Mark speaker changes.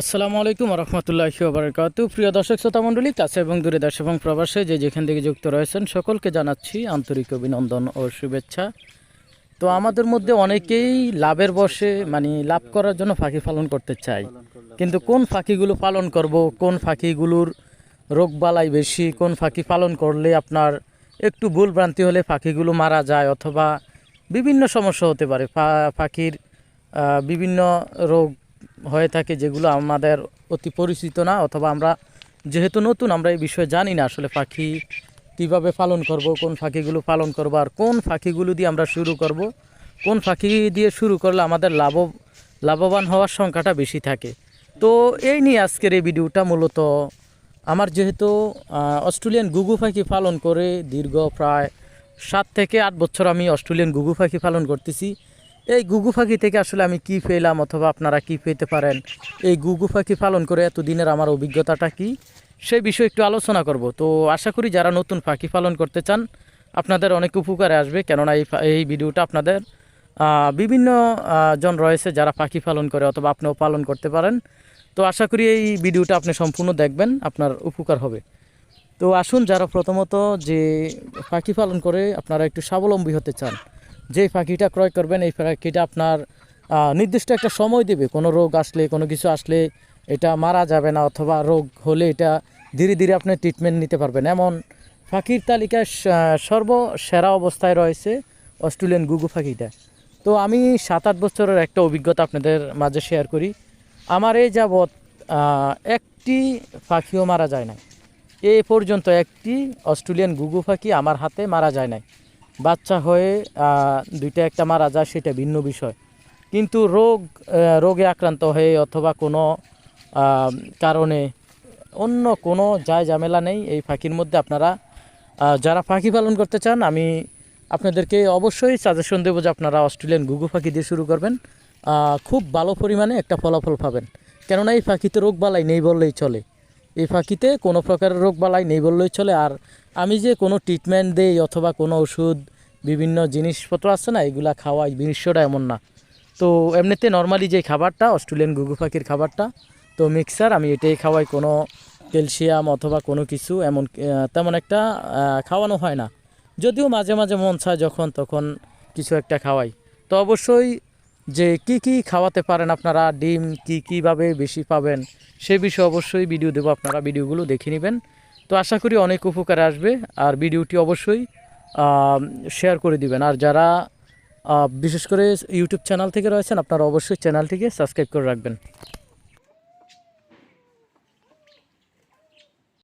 Speaker 1: আসসালামু আলাইকুম রহমতুল্লাহ বারকাত প্রিয় দর্শক, শ্রোতা মণ্ডলী, কাছে এবং দূরে দেশ এবং প্রবাসে যে যেখান থেকে যুক্ত রয়েছেন, সকলকে জানাচ্ছি আন্তরিক অভিনন্দন ও শুভেচ্ছা। তো আমাদের মধ্যে অনেকেই লাভের বসে মানে লাভ করার জন্য ফাঁকি পালন করতে চাই কিন্তু কোন ফাঁকিগুলো পালন করব, কোন ফাঁকিগুলোর রোগবালাই বেশি, কোন ফাঁকি পালন করলে আপনার একটু ভুল ভ্রান্তি হলে ফাঁকিগুলো মারা যায়, অথবা বিভিন্ন সমস্যা হতে পারে। ফাঁকির বিভিন্ন রোগ হয়ে থাকে যেগুলো আমাদের অতি পরিচিত না, অথবা আমরা যেহেতু নতুন, আমরা এই বিষয়ে জানি না আসলে পাখি কীভাবে পালন করব, কোন ফাঁকিগুলো পালন করব, আর কোন ফাঁকিগুলো দিয়ে আমরা শুরু করব। কোন ফাঁকি দিয়ে শুরু করলে আমাদের লাভ লাভবান হওয়ার সংখ্যাটা বেশি থাকে। তো এই নিয়ে আজকের এই ভিডিওটা মূলত আমার যেহেতু অস্ট্রেলিয়ান গুগু পাখি পালন করে দীর্ঘ প্রায় সাত থেকে আট বছর আমি অস্ট্রেলিয়ান গুগু পাখি পালন করতেছি। এই গুগু পাখি থেকে আসলে আমি কি পেলাম অথবা আপনারা কি পেতে পারেন? এই গুগু পাখি পালন করে এতদিনের আমার অভিজ্ঞতাটা কি? সেই বিষয়ে একটু আলোচনা করব। তো আশা করি যারা নতুন পাখি পালন করতে চান, আপনাদের অনেক উপকারে আসবে। কেননা এই এই ভিডিওটা আপনাদের বিভিন্ন জন রয়েছে যারা পাখি পালন করে অথবা আপনিও পালন করতে পারেন। তো আশা করি এই ভিডিওটা আপনি সম্পূর্ণ দেখবেন, আপনার উপকার হবে। তো আসুন যারা প্রথমত যে পাখি পালন করে আপনারা একটু স্বাবলম্বী হতে চান যে পাখিটা ক্রয় করবেন, এই পাখিটা আপনার নির্দিষ্ট একটা সময় দেবে। কোনো রোগ আসলে, কোনো কিছু আসলে এটা মারা যাবে না অথবা রোগ হলে এটা ধীরে ধীরে আপনি ট্রিটমেন্ট নিতে পারবেন। এমন পাখির তালিকায় সর্বসেরা অবস্থায় রয়েছে অস্ট্রেলিয়ান গুগু পাখিটা। তো আমি সাত আট বছরের একটা অভিজ্ঞতা আপনাদের মাঝে শেয়ার করি। আমার এই যাবৎ একটি পাখিও মারা যায় না এ পর্যন্ত একটি অস্ট্রেলিয়ান গুগু পাখি আমার হাতে মারা যায় নাই। বাচ্চা হয়ে দুইটা একটা মারা যায়, সেটা ভিন্ন বিষয়। কিন্তু রোগ রোগে আক্রান্ত হয়ে অথবা কোনো কারণে অন্য কোনো যায় ঝামেলা নেই। এই পাখির মধ্যে আপনারা যারা পাখি পালন করতে চান, আমি আপনাদেরকে অবশ্যই সাজেশন দেবো যে আপনারা অস্ট্রেলিয়ান গুগু পাখি দিয়ে শুরু করবেন। খুব ভালো পরিমাণে একটা ফলাফল পাবেন। কেননা এই পাখিতে রোগ বালাই নেই বললেই চলে। এই পাখিতে কোনো প্রকারের রোগ বালাই নেই বললেই চলে। আর আমি যে কোনো ট্রিটমেন্ট দেই অথবা কোনো ওষুধ, বিভিন্ন জিনিসপত্র আছে না, এগুলা খাওয়াই, জিনিসটা এমন না। তো এমনিতে নর্মালি যে খাবারটা অস্ট্রেলিয়ান গুগু পাখির খাবারটা, তো মিক্সার আমি এটাই খাওয়াই। কোনো ক্যালসিয়াম অথবা কোনো কিছু এমন তেমন একটা খাওয়ানো হয় না। যদিও মাঝে মাঝে মন চায় যখন, তখন কিছু একটা খাওয়াই। তো অবশ্যই যে কি কি খাওয়াতে পারেন আপনারা, ডিম কি কীভাবে বেশি পাবেন, সে বিষয়ে অবশ্যই ভিডিও দেবো, আপনারা ভিডিওগুলো দেখে নেবেন। তো আশা করি অনেক উপকার আসবে, আর ভিডিওটি অবশ্যই শেয়ার করে দিবেন। আর যারা বিশেষ করে ইউটিউব চ্যানেল থেকে রয়েছেন, আপনারা অবশ্যই চ্যানেলটিকে সাবস্ক্রাইব করে রাখবেন।